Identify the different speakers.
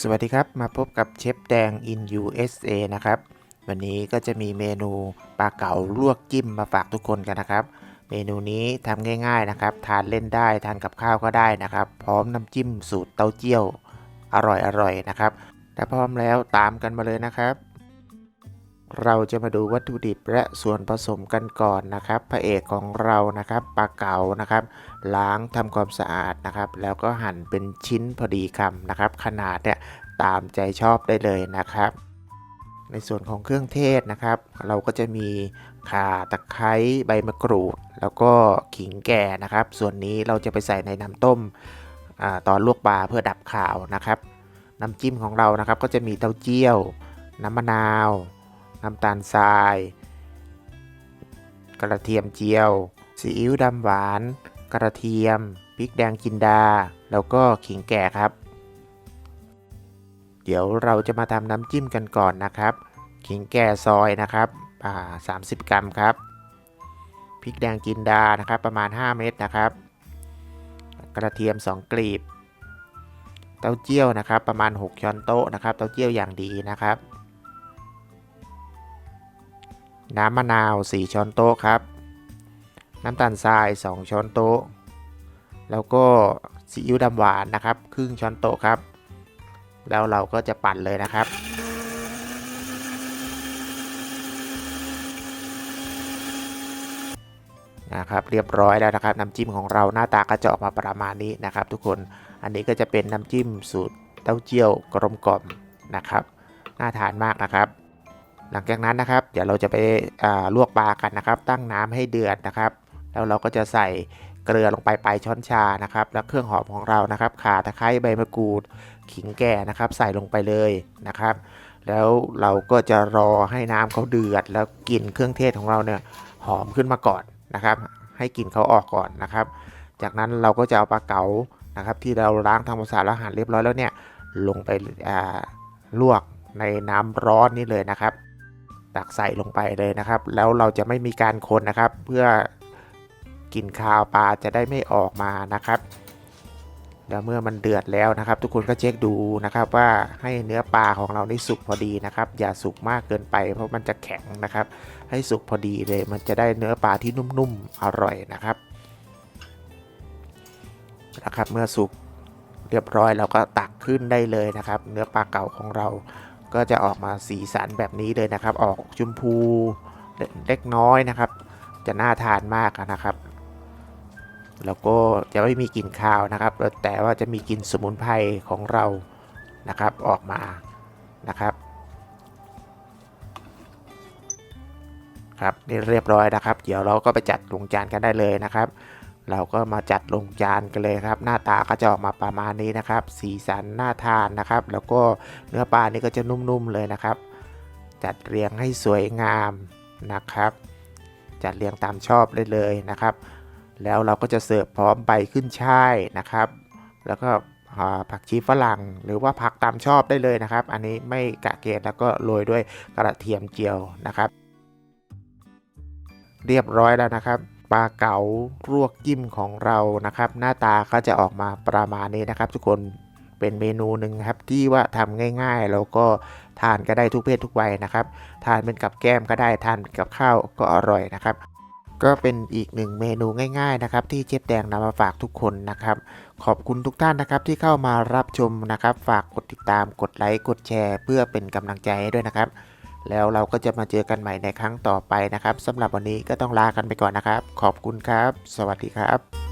Speaker 1: สวัสดีครับ มาพบกับเชฟแดง in USA นะครับ วันนี้ก็จะมีเมนูปลาเก๋าลวกจิ้มมาฝากทุกคนกันนะครับ เมนูนี้ทำง่าย ๆนะครับ ทานเล่นได้ทานกับข้าวก็ได้นะครับ พร้อมน้ำจิ้มสูตรเต้าเจี้ยวอร่อยๆนะครับถ้าพร้อมแล้วตามกันมาเลยนะครับ เราจะมาดูวัตถุดิบและส่วนผสมกันก่อนนะครับ พระเอกของเรานะครับปลาเก๋านะครับ ล้างทำความสะอาดนะครับ แล้วก็หั่นเป็นชิ้นพอดีคำนะครับ ขนาดเนี่ยตามใจชอบได้เลยนะครับ ในส่วนของเครื่องเทศนะครับ เราก็จะมีข่าตะไคร้ใบมะกรูด แล้วก็ขิงแก่นะครับ ส่วนนี้เราจะไปใส่ในน้ำต้มอตอนลวกปลาเพื่อดับข่าวนะครับ น้ำจิ้มของเรานะครับก็จะมีเต้าเจี้ยว น้ำมะนาว น้ำตาลทราย กระเทียมเจียว ซีอิ๊วดำหวาน กระเทียม พริกแดงจินดา แล้วก็ขิงแก่ครับ เดี๋ยวเราจะมาทำน้ำจิ้มกันก่อนนะครับ ขิงแก่ซอยนะครับอ่า30กรัมครับ พริกแดงจินดา นะครับ ประมาณ 5 เม็ดนะครับ กระเทียม 2 กลีบ เต้าเจี้ยวนะครับ ประมาณ 6 ช้อนโต๊ะนะครับ เต้าเจี้ยวอย่างดีนะครับ น้ำมะนาว 4 ช้อนโต๊ะครับ น้ำตาลทราย 2 ช้อนโต๊ะ แล้วก็ซีอิ๊วดำหวานนะครับ ครึ่งช้อนโต๊ะครับ แล้วเราก็จะปั่นเลยนะครับนะครับเรียบร้อยแล้วนะครับน้ำจิ้มของเราหน้าตาก็จะออกมาประมาณนี้นะครับ ทุกคนอันนี้ก็จะเป็นน้ำจิ้มสูตรเต้าเจี้ยวกลมกล่อมนะครับ น่าทานมากนะครับ หลังจากนั้นนะครับ เดี๋ยวเราจะไปลวกปลากันนะครับ ตั้งน้ำให้เดือดนะครับ แล้วเราก็จะใส่เกลือลงไปปลายช้อนชานะครับ แล้วเครื่องหอมของเรานะครับ ข่าตะไคร้ใบมะกรูด ขิงแก่นะครับ ใส่ลงไปเลยนะครับ แล้วเราก็จะรอให้น้ำเขาเดือด แล้วกลิ่นเครื่องเทศของเราเนี่ยหอมขึ้นมาก่อนนะครับ ให้กลิ่นเขาออกก่อนนะครับ จากนั้นเราก็จะเอาปลาเก๋านะครับ ที่เราล้างทำความสะอาดแล้วหั่นเรียบร้อยแล้วเนี่ยลงไปลวกในน้ำร้อนนี่เลยนะครับ ตักใส่ลงไปเลยนะครับ แล้วเราจะไม่มีการคนนะครับ เพื่อกลิ่นคาวปลาจะได้ไม่ออกมานะครับแล้วเมื่อมันเดือดแล้วนะครับ ทุกคนก็เช็คดูนะครับว่าให้เนื้อปลาของเรานี่สุกพอดีนะครับ อย่าสุกมากเกินไป เพราะมันจะแข็งนะครับ ให้สุกพอดีเลย มันจะได้เนื้อปลาที่นุ่มๆอร่อยนะครับนะครับ เมื่อสุกเรียบร้อยเราก็ตักขึ้นได้เลยนะครับ เนื้อปลาเก่าของเรา ก็จะออกมาสีสันแบบนี้เลยนะครับ ออกชมพูเล็กน้อยนะครับ จะน่าทานมากนะครับ แล้วก็จะไม่มีกลิ่นคาวนะครับ แต่ว่าจะมีกลิ่นสมุนไพรของเรานะครับออกมานะครับครับนี่เรียบร้อยนะครับ เดี๋ยวเราก็ไปจัดลงจานกันได้เลยนะครับ เราก็มาจัดลงจานกันเลยครับ หน้าตาก็จะออกมาประมาณนี้นะครับ สีสันน่าทานนะครับ แล้วก็เนื้อปลานี่ก็จะนุ่มๆเลยนะครับ จัดเรียงให้สวยงามนะครับ จัดเรียงตามชอบได้เลยนะครับ แล้วเราก็จะเสิร์ฟพร้อมใบขึ้นช่ายนะครับ แล้วก็ผักชีฝรั่งหรือว่าผักตามชอบได้เลยนะครับ อันนี้ไม่กะเกณฑ์แล้วก็โรยด้วยกระเทียมเจียวนะครับ เรียบร้อยแล้วนะครับ ปลาเก๋าลวกจิ้มของเรานะครับ หน้าตาก็จะออกมาประมาณนี้นะครับ ทุกคนเป็นเมนูหนึ่งครับที่ว่าทำง่าย ๆ แล้วก็ทานก็ได้ทุกเพศทุกวัยนะครับ ทานเป็นกับแก้มก็ได้ทานกับข้าวก็อร่อยนะครับ ก็เป็นอีกหนึ่งเมนูง่ายๆนะครับ ที่เชฟแดงนำมาฝากทุกคนนะครับ ขอบคุณทุกท่านนะครับที่เข้ามารับชมนะครับ ฝากกดติดตามกดไลค์กดแชร์ เพื่อเป็นกำลังใจให้ด้วยนะครับ แล้วเราก็จะมาเจอกันใหม่ในครั้งต่อไปนะครับสำหรับวันนี้ก็ต้องลากันไปก่อนนะครับ ขอบคุณครับ สวัสดีครับ